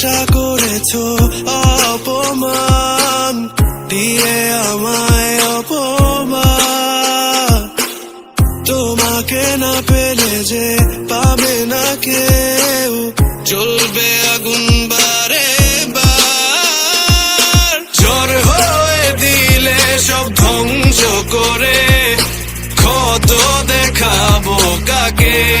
ভালোবাসা করেছ, অপমান দিয়ে আমায় অপমান। তোমাকে না পেলে যে পাবে না কেউ। চলবে আগুন বারে বার। ঝড় হয়ে দিলে সব ধ্বংস করে। ক্ষত দেখাবো কাকে?